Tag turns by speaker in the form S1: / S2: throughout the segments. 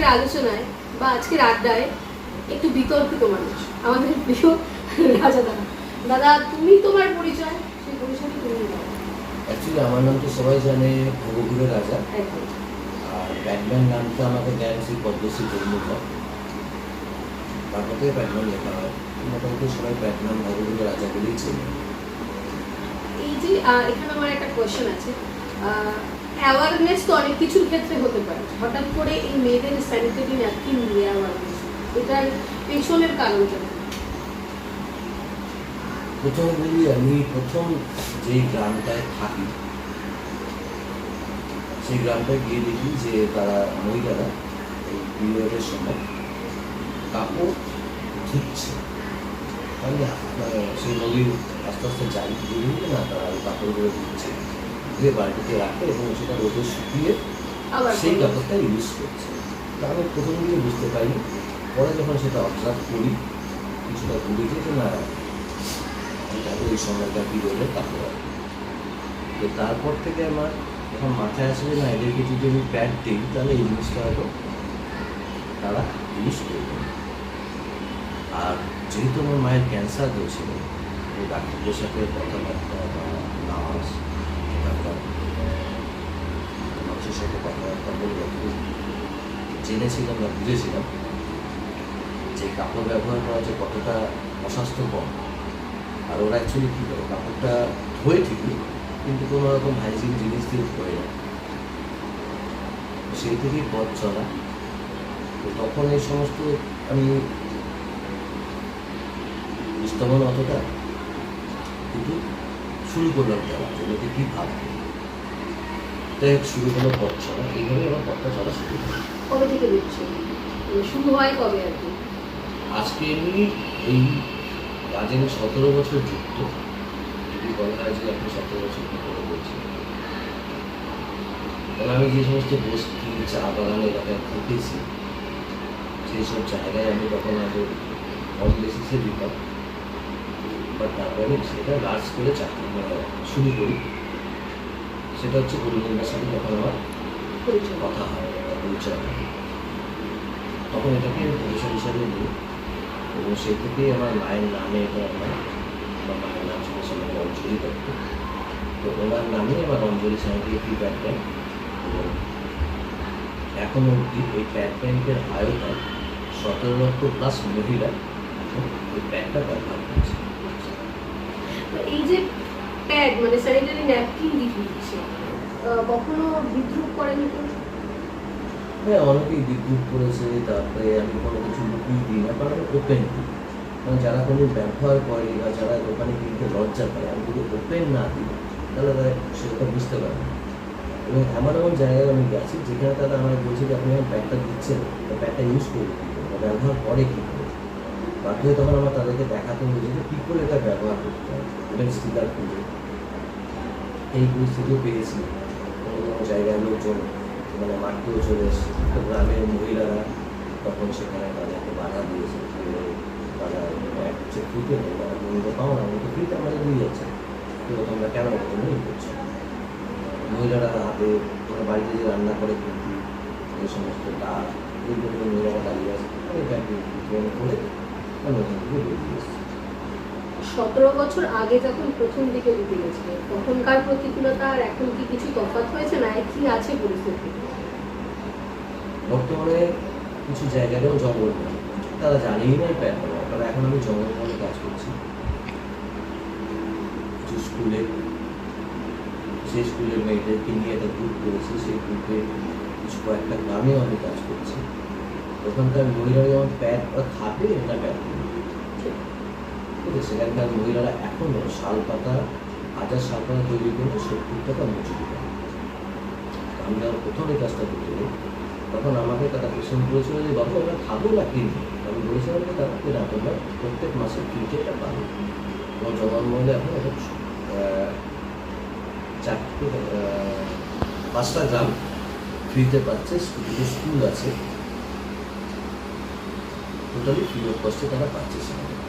S1: আজকের আলোচনায় বা আজকের আড্ডায় একটু বিতর্কিত মানুষ। আমাদের প্রিয় রাজা দাদা। দাদা তুমি তোমার পরিচয় সেই পরিচয়টা তুমি
S2: অ্যাকচুয়ালি আমার নাম তো সবাই জানে ভবঘুরে রাজা। আর ব্যাটম্যান নামটা আমাকে দেন শ্রী পদ্মশ্রী তরুণীধর তারপর থেকে ব্যাটম্যান লেখা হয়। মোটামুটি সবাই ব্যাটম্যান ভবঘুরে রাজা বলেই চেনে।
S1: এই যে এখানে আমার একটা কোয়েশ্চেন আছে। অ্যাওয়ারনেস তো অনেক কিছুর ক্ষেত্রে হতে পারে। হঠাৎ করে এই মেয়েদের স্যানিটারি ন্যাপকিন নিয়ে অ্যাওয়ারনেস এটার পেছনের কারণটা?
S2: প্রথমে বলি আমি প্রথম যেই গ্রামটায় থাকি, সেই গ্রামটায় গিয়ে দেখি যে তারা মহিলারা এই পিরিয়ডের সময় কাপড় ধুচ্ছে। মানে সেই নদীর আস্তে আস্তে যাই না, তারা কাপড়গুলো ধুচ্ছে। ধুয়ে বাড়িতে রাখে এবং সেটা রোদে শুকিয়ে সেই
S1: বলো।
S2: ইউজ করছে আমি প্রথম দিকে বুঝতে পারিনি পরে যখন সেটা অবজার্ভ করি কিছুটা বুঝেছি যে না এটা ওই সময়টা আর কি। তো তারপর থেকে আমার যখন মাথায় আসবে না এদেরকে যদি আমি প্যাড দিই তাহলে এই জিনিসটা হয়তো তারা ইউজ করবে আর যেহেতু আমার মায়ের ক্যান্সার হয়েছিল ওই ডাক্তারদের সাথে কথাবার্তা বা সাথে কথাবার্তা বলে যতটুকু জেনেছিলাম বা বুঝেছিলাম যে কাপড় ব্যবহার করা যে কতটা অস্বাস্থ্যকর। আর ওরা অ্যাকচুয়ালি কী করে, কাপড়টা ধোয়ে ঠিকই, কিন্তু কোনো রকম হাইজিন জিনিস দিয়ে ধোয়ে না। সেই থেকেই পথ চলা। তো তখন এই সমস্ত আমি বুঝতাম অতটা কিন্তু শুরু করলাম চলা যে লোকে কী ভাববে? হোক, শুরু হলো পথ চলা। এইভাবে আমার পথটা চলা শুরু
S1: কবে থেকে দিচ্ছে মানে শুরু হয় কবে আর কি?
S2: আজকে আমি এই কাজে আমি সতেরো বছর যুক্ত। যদি বলা হয় যে আপনি সতেরো বছর কি করে বলছি কারণ আমি যে সমস্ত বস্তি চা বাগান এলাকায় ঘুরতেছি সেই সব জায়গায় আমি তখন আগে কম বেসিসে দিতাম। বাট তারপরে সেটা লার্জ করে চাকরি মানে শুরু করি। সেটা হচ্ছে পরিবহনের সাথে যখন আমার
S1: পরিচয়।
S2: কথা হয় পরিচয়। তখন এটাকে আমি পরিচয় হিসাবে নিই। এবং সেই থেকেই আমার মায়ের নামে এটা আমার আমার মায়ের নাম ছিল সেখানে অঞ্জলি দত্ত তো ওনার নামে আমার অঞ্জলি সাইন্টিফিক প্যাড ব্যাংক এবং এখন অবধি এই প্যাড ব্যাংকের আয়তায় সতেরো লক্ষ প্লাস মহিলা এখন এই প্যাডটা ব্যবহার করছে।
S1: এই যে প্যাড মানে স্যানিটারি ন্যাপকিন দিতে দিচ্ছে কখনো বিদ্রুপ করেনি
S2: হ্যাঁ অনেকেই করেছে, তারপরে আমি কোনো কিছু দিই না, কারণ ওপেন কারণ যারা কোনো ব্যবহার করে বা যারা দোকানে কিনতে লজ্জা পায়, আমি যদি ওপেন না দিই, তাহলে তারা সেটা বুঝতে পারবে না। এবং এমন এমন জায়গায় আমি গেছি, যেখানে তারা আমায় বলছে যে, আপনি আমার ব্যাগটা দিচ্ছেন বা ব্যাগটা ইউজ করে ব্যবহার করে কী করে? বাধ্য তখন আমার তাদেরকে দেখাতে হয়েছে যে, কী করে এটা ব্যবহার করতে হয়? ইভেন স্টিকার খুঁজে এই পরিস্থিতিও পেয়েছি। কোনো কোনো জায়গায় লোকজন মানে মাঠতেও চলে এসেছে। গ্রামের মহিলারা তখন সেখানে তাদেরকে বাধা দিয়েছে। তারা হচ্ছে ফ্রিতে নেই, তারা মহিলা পাও না কিন্তু ফ্রিতে আমাদের দিয়ে যাচ্ছে। তো তোমরা কেন জন্য ই করছ? মহিলারা হাতে ওরা বাড়িতে যে রান্না করে কিন্তু এই সমস্ত ডাল এইগুলো মহিলারা দাঁড়িয়ে আছে করে ওখান থেকে বেরিয়ে এসেছি।
S1: সতেরো বছর আগে যখন প্রথম দিকে দিতে গেছিলে তখনকার প্রতিকূলতা আর এখন কি কিছু তফাৎ হয়েছে না? কি আছে পরিস্থিতি?
S2: বর্তমানে কিছু জায়গায়ও জঙ্গল তারা জানেই না করা কারণ এখন আমি জঙ্গলমহলে কাজ করছি। কিছু স্কুলে সেই স্কুলের মেয়েদেরকে নিয়ে একটা গ্রুপ করেছি, সেই গ্রুপে কিছু কয়েকটা গ্রামেও আমি কাজ করছি। ওখানকার মহিলারা যেমন প্যাড বা খাবে না প্যাড আছে সেখানকার মহিলারা এখনও শাল পাতা হাজার শাল পাতা তৈরি করে সত্তর টাকা মজুরি দেয় আমি যখন প্রথম এই কাজটা করতে তখন আমাকে তারা কোশ্চেন করেছিল যে, বাবু, আমরা খাব না কিনবো আমি বলেছিলাম যে, তারা না, তোমরা প্রত্যেক মাসে ফ্রিতে এটা পাবে। এবং জমান মহিলা এখন এটা চারটে পাঁচটা গ্রাম ফ্রিতে পাচ্ছে দুটো স্কুল আছে। টোটালি ফ্রি অফ কস্টে তারা পাচ্ছে সেখানে।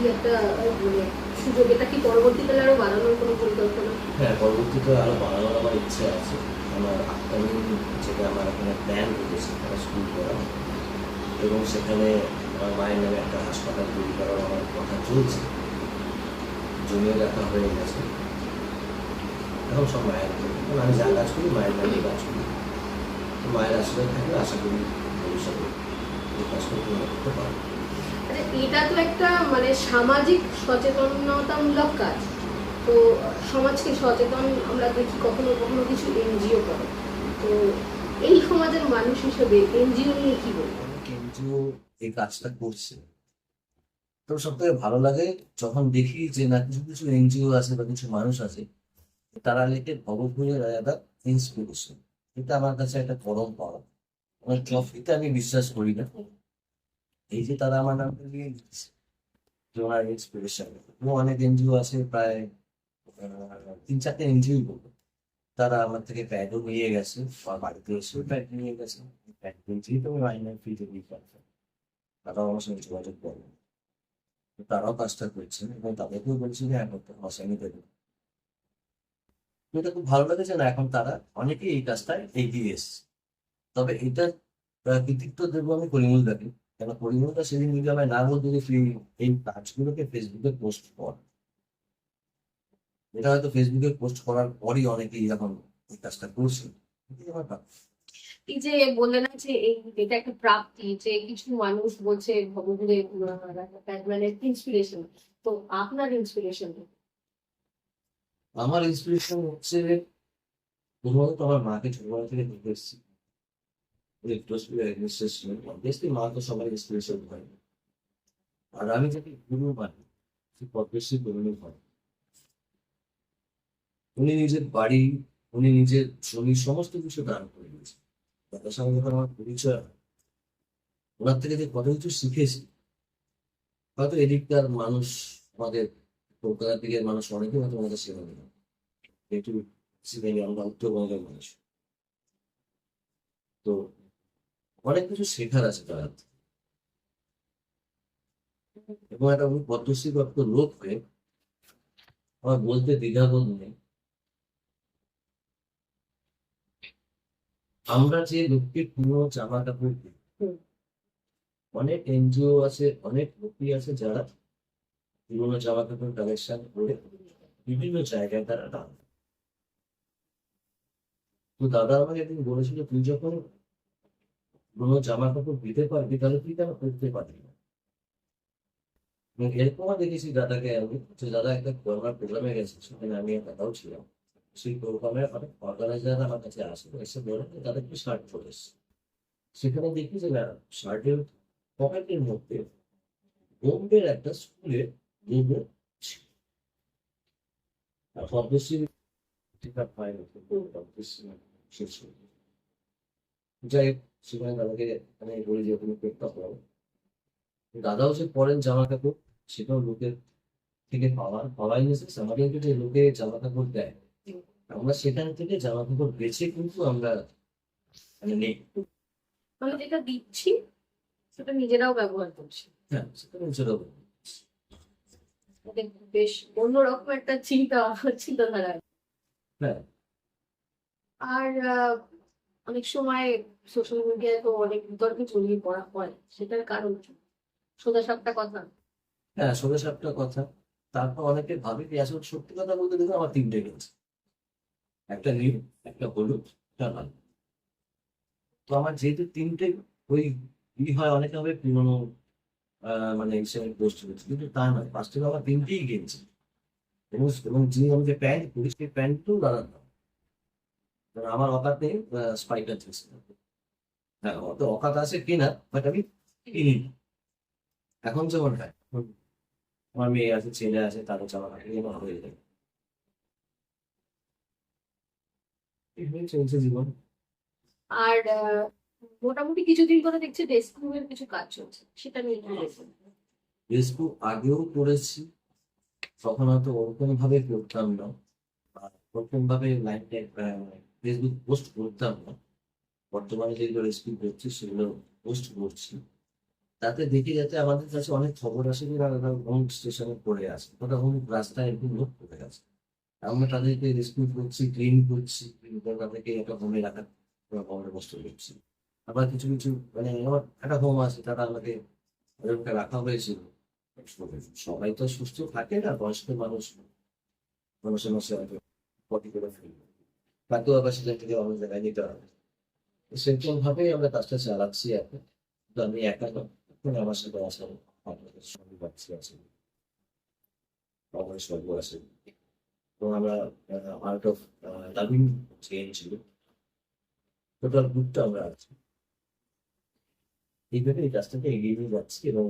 S1: এই একটা মানে সুযোগ, এটা কি পরবর্তীকালে আরও বাড়ানোর কোনো পরিকল্পনা?
S2: হ্যাঁ পরবর্তীতে আরও বাড়ানোর আমার ইচ্ছে আছে। আমার আপকামিং যেটা আমার এখানে প্ল্যান রয়েছে স্কুল করা। এবং সেখানে আমার মায়ের নামে একটা হাসপাতাল তৈরি করার আমার কথা চলছে। জমিও দেখা হয়ে গেছে। এখন সব মায়ের। আমি যা কাজ করি, মায়ের নামে কাজ করি। তো মায়ের আশীর্বাদ থাকলে আশা করি ভবিষ্যতে এই কাজটা করতে পারব।
S1: এটা তো একটা মানে সামাজিক সচেতনতামূলক কাজ। তো সমাজকে সচেতন আমরা দেখি কখনো কখনো কিছু এনজিও করে। তো এই সমাজের মানুষ হিসেবে এনজিও নিয়ে কি বলব?
S2: এনজিও এই কাজটা করছে। তো সব থেকে ভালো লাগে যখন দেখি যে না, কিছু কিছু এনজিও আছে বা কিছু মানুষ আছে, তারা লেখে ভগবপুরের একটা ইন্সপিরেশন এটা আমার কাছে একটা পরম পাওয়া আমার ট্রফিতে আমি বিশ্বাস করি না। এই যে তারা আমার নামটা নিয়ে দিচ্ছে যে ওনার ইন্সপিরেশন অনেক এনজিও আছে, প্রায় তিন চারটে এনজিও বলব তারা আমার থেকে প্যাডও নিয়ে গেছে, আমার বাড়িতে এসেও প্যাড নিয়ে গেছে। প্যাড কিনছি তো আমি মাইনার ফ্রিতে দিই পারতাম তারাও আমার সঙ্গে যোগাযোগ করবে তারাও কাজটা করছে, এবং তাদেরকেও বলছি যে এখন তো সঙ্গে দেবে এটা খুব ভালো লেগেছে না, এখন তারা অনেকেই এই কাজটায় এগিয়ে এসছে। তবে এটা কৃতিত্ব দেবো আমি পরিমল দাকে কেন পরিমলটা সেদিন যদি আমায় না বলতো যে তুই এই কাজগুলোকে ফেসবুকে পোস্ট কর। এটা হয়তো ফেসবুকে পোস্ট করার পরই অনেকেই এখন এই কাজটা করছে। আমার।
S1: এই যে বললে না যে এই এটা একটা প্রাপ্তি যে কিছু মানুষ বলছে ভগবানের মানে ইন্সপিরেশন তো আপনার ইন্সপিরেশন
S2: আমার ইন্সপিরেশন হচ্ছে প্রথমত আমার মাকে ছোটবেলা থেকে দেখে এসেছি। অবভিয়াসলি মা তো সবাই ইন্সপিরেশন হয়। আর আমি যাকে গুরু মানি, সে পদ্মশ্রী তরুণী হয়। উনি নিজের বাড়ি, উনি নিজের জমি, সমস্ত কিছু দান করে দিয়েছেন। তাদের সঙ্গে যখন আমার পরিচয় ওনার থেকে যে কত কিছু শিখেছি, হয়তো এদিককার মানুষ আমাদের কলকাতার দিকের মানুষ অনেকে হয়তো আমাদের সেবা দেবে। একটু সিলেনি আমরা উত্তরবঙ্গের মানুষ। তো অনেক কিছু শেখার আছে তার এবং একটা উনি পদ্মশ্রী প্রাপ্ত লোক হয়ে আমার বলতে দ্বিধাবোধ নেই। আমরা যে লোককে পুরো জামা কাপড় দিই অনেক এনজিও আছে অনেক লোকই আছে যারা পুরোনো জামা কাপড় কালেকশন করে বিভিন্ন জায়গায় তারা দান তো দাদা আমাকে একদিন বলেছিল তুই যখন পুরোনো জামা কাপড় দিতে পারবি, তাহলে তুই কেন করতে পারবি না? এরকমও দেখেছি দাদাকে আমি, যে দাদা একটা করোনার প্রোগ্রামে গেছে, সেখানে আমি এক দাদাও ছিলাম। সেই প্রোগ্রামে অনেক অর্গানাইজার আমার কাছে আসে, এসে বলে দাদা কি শার্ট পরে সেখানে দেখি যে না শার্টের পকেটের মধ্যে বোম্বের একটা স্কুলে লোগো। আর ঠিক আছে পাই না পদ্মশ্রী শেষ হয়ে গেছে। যাই হোক সেখানে দাদাকে আমি বলি যে ওখানে পেটটা পড়ো দাদাও যে পরেন জামা কাপড় সেটাও লোকের থেকে পাওয়া পাওয়াই নিয়েছে আমাদেরকে যে লোকে জামা কাপড় দেয় আমরা সেখান থেকে জামা কাপড় বেছে কিন্তু আমরা মানে নেই।
S1: মানে যেটা দিচ্ছি সেটা নিজেরাও ব্যবহার করছি।
S2: হ্যাঁ সেটা নিজেরাও
S1: বেশ অন্যরকম একটা চিন্তা চিন্তাধারা।
S2: হ্যাঁ।
S1: আর অনেক সময় সোশ্যাল মিডিয়ায় তো অনেক বিতর্কে জড়িয়ে পড়া হয়, সেটার কারণ? সোজা সাপটা কথা?
S2: হ্যাঁ সোজা সাপটা কথা। তারপর অনেকে ভাবে কি আসলে সত্যি কথা বলতে দেখুন আমার তিনটে গেছে। একটা নীল, একটা হলুদ, একটা লাল। তো আমার যেহেতু তিনটে ওই ই হয়, অনেকে হবে পুরোনো মানে হিসেবে পোস্ট করেছে কিন্তু তা নয় থেকে আমার তিনটেই গেছে। এবং যিনি আমি যে প্যান্ট পরি সেই প্যান্টও দাঁড়ান আমার অকাত নেই স্পাইকার জিনিস হ্যাঁ অত অকাত আছে কিনা বাট আমি কিনি। এখন যেমন হয় আমার মেয়ে আছে ছেলে আছে কাপড় এগুলো হয়ে যায় চলছে জীবন।
S1: আর মোটামুটি কিছুদিন দেখছি কিছু কাজ চলছে সেটা নিয়ে
S2: আগেও করেছি তখন হয়তো ওরকম ভাবে করতাম না। ওরকম ভাবে লাইফে ফেসবুক পোস্ট করতাম না। বর্তমানে যেগুলো রেসিপি করছি, সেগুলো পোস্ট করছি। তাতে দেখি যাতে আমাদের কাছে অনেক খবর আসে যে দাদা হোম স্টেশনে পড়ে আছে। ওটা হোম রাস্তায় এরকম লোক পড়ে আছে আমরা তাদেরকে রেস্কিউ করছি ক্লিন করছি তাদেরকে একটা হোমে রাখার খবরের কষ্ট করছি। আবার কিছু কিছু মানে আমার একটা হোম আছে, তারা আমাকে ওদেরকে রাখা হয়েছিল। সবাই তো সুস্থ থাকে না, বয়স্ক মানুষ। মানুষের মাসে হয়তো পটি করে ফেলবে তাকেও আবার সেখান থেকে অন্য জায়গায় নিতে হবে। সেরকম ভাবেই আমরা কাজটা চালাচ্ছি এখন। তো আমি একা না এখন আমার সাথে আছে, আপনাদের সঙ্গে আছে। আমার সর্ব আছে। তো আমরা আউট অফ ডাবিং চেঞ্জ ছিল টোটাল গ্রুপটা আমরা আছি। এইভাবে এই কাজটাকে এগিয়ে নিয়ে যাচ্ছি এবং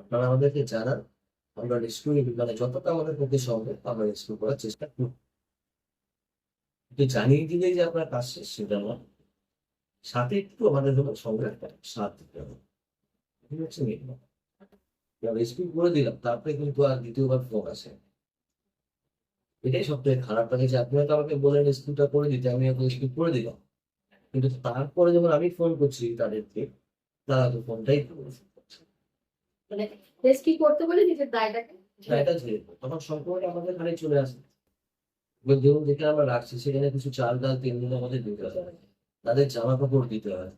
S2: আপনারা আমাদেরকে জানান, আমরা রেস্কিউ মানে যতটা আমাদের পক্ষে সম্ভব, আমরা রেস্কিউ করার চেষ্টা করব। কিন্তু জানিয়ে দিলে যে আপনার কাজ শেষ সেটা না সাথে একটু আমাদের জন্য সঙ্গে একটা সাথ দিতে হবে। ঠিক আছে? রেস্কিউ করে দিলাম তারপরে কিন্তু আর দ্বিতীয়বার ফোন আসে। এটাই সবথেকে খারাপ লাগে যে আপনি হয়তো আমাকে বলেন রেস্কিউটা করে দিতে আমি হয়তো রেস্কিউ করে দিলাম। কিন্তু তারপরে যখন আমি ফোন করছি তাদেরকে তারা তো ফোনটাই
S1: মানে রেস্কিউ করতে বলে নিজের দায়টাকে?
S2: এটা যে তখন সম্পর্কে আমাদের খালি চলে আসে। ধরুন যেখানে আমরা রাখছি সেখানে কিছু চাল ডাল তেল দিন আমাদের দিতে হয়। তাদের জামা কাপড় দিতে হয়।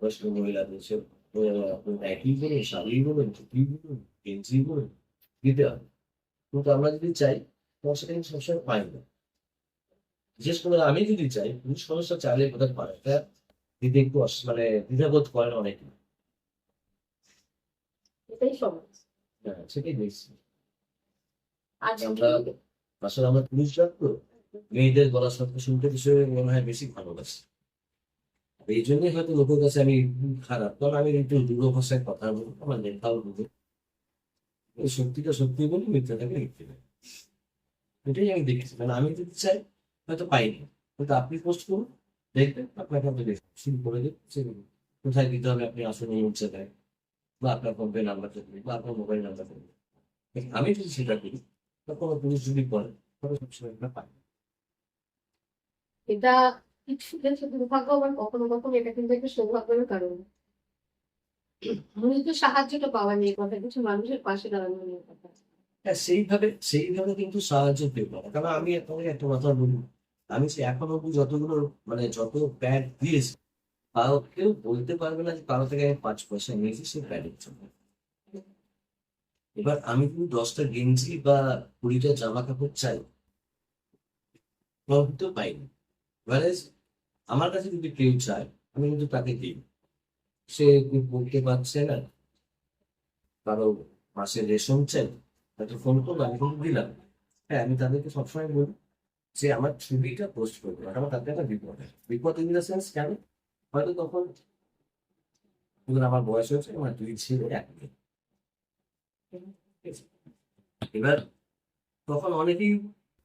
S2: বয়স্ক মহিলাদের সে একই বলুন শাড়ি বলুন টুপি বলুন গেঞ্জি বলুন দিতে হয়। কিন্তু আমরা যদি চাই সেটা কিন্তু সবসময় পাই না। বিশেষ করে আমি যদি চাই পুরুষ মানুষরা চাইলে কোথায় পারে। দিতে একটু মানে দ্বিধাবোধ করেন অনেকে।
S1: এটাই সমাজ।
S2: হ্যাঁ সেটাই দেখছি। আমরা আসলে আমরা পুরুষরা তো মেয়েদের গলা শব্দ শুনতে বিষয়ে মনে হয় বেশি ভালোবাসি। এই জন্যই হয়তো লোকের কাছে আমি খারাপ। কারণ আমি একটু দূর ভাষায় কথা বলি আমার বুঝে এই সত্যিটা সত্যি বলি, মিথ্যাটাকে লিখতে পারি এটাই আমি দেখেছি। মানে আমি যদি চাই, হয়তো পাইনি। কিন্তু আপনি পোস্ট করুন, দেখবেন, আপনাকে আমি দেখুন করে দিন সেগুলো কোথায় দিতে হবে, আপনি আসুন এই জায়গায় বা আপনার ফোনপে নাম্বার থাকবে বা আপনার মোবাইল নাম্বার থাকবে আমি যদি সেটা করি কোনো যদি করে তবে সবসময় আমরা পাই।
S1: এটা কিছু ক্ষেত্রে দুর্ভাগ্য আবার কখনো কখনো এটা কিন্তু একটা সৌভাগ্যের কারণ। মূলত সাহায্যটা পাওয়া নেই কথা কিছু মানুষের পাশে দাঁড়ানো নিয়ে কথা।
S2: হ্যাঁ সেইভাবে সেইভাবে কিন্তু সাহায্য পেয়ে কারণ আমি আপনাকে একটা কথা বলি আমি সে এখন অব্দি যতগুলো মানে যত প্যাড দিয়েছি কেউ বলতে পারবে না যে কারও থেকে আমি পাঁচ পয়সা নিয়েছি সেই প্যাডের জন্য। এবার আমি কিন্তু দশটা গেঞ্জি বা কুড়িটা জামা কাপড় চাই কিন্তু পাইনি এবারে আমার কাছে যদি কেউ চায়, আমি কিন্তু তাকে দিই। সে বলতে পারছে না। কারও মাসে রেশন চাই হয়তো ফোন করব আমি কিন্তু দিলাম। হ্যাঁ আমি তাদেরকে সবসময় বলি যে আমার ছবিটা পোস্ট করব আমার তাদের একটা বিপদ। বিপদ ইন দ্য সেন্স কেন? হয়তো তখন আমার বয়স হয়েছে, আমার দুই ছেলে, এক মেয়ে। এবার তখন অনেকেই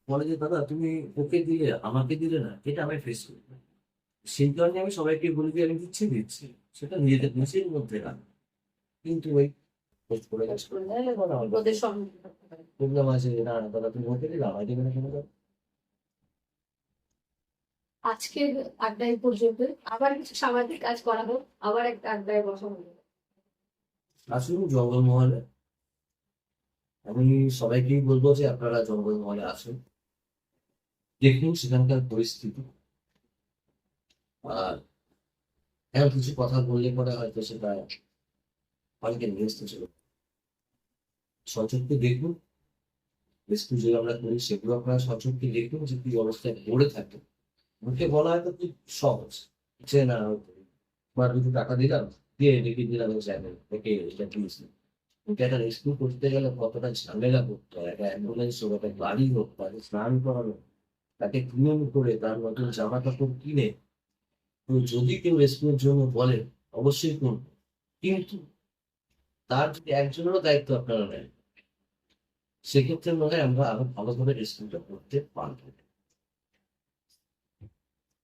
S2: বলে যে দাদা তুমি ওকে দিলে আমাকে দিলে না এটা আমি ফেস করি সেই কারণে আমি সবাইকে বলি যে আমি দিচ্ছি দিচ্ছি। সেটা নিজেদের নিজের মধ্যে রাখ। কিন্তু ওই পোস্ট করে গেছে। এখন আমার
S1: ওদের সম্মুখীন হতে পারে
S2: বললাম আছে না দাদা তুমি ওকে দিলে আমায় দেবে না কেন
S1: আজকের আড্ডায় পর্যন্ত আবার কিছু সামাজিক কাজ করা হোক আবার একটা আড্ডায় বসা হবে
S2: আসুন জঙ্গলমহলে। আমি সবাইকেই বলব যে আপনারা জঙ্গলমহলে আসুন। দেখুন সেখানকার পরিস্থিতি। আর এখন কিছু কথা বললে পরে হয়তো সেটা অনেকে নিরস্ত ছিল সচক্ষে দেখুন রেস্কিউ যে আমরা করি, সেগুলো আপনারা সচক্ষে দেখুন যে কি অবস্থায় পড়ে থাকে। মুখে বলা হয়তো খুব সহজ, যে না, বা দুটো টাকা দিলাম, দিয়ে রেখে দিলাম চ্যানেল থেকে এটা দিয়েছি। কিন্তু একটা রেস্কিউ করতে গেলে কতটা ঝামেলা করতে হয়? একটা অ্যাম্বুলেন্স হোক, একটা গাড়ি হোক, তাকে স্নান করানো, তাকে ক্লিন করে তার নতুন জামা কাপড় কিনে তো যদি কেউ রেস্কিউর জন্য বলে, অবশ্যই করুন কিন্তু তার যদি একজনেরও দায়িত্ব আপনারা নেন, সেক্ষেত্রে মনে হয় আমরা আরও ভালোভাবে রেস্কিউটা করতে পারব।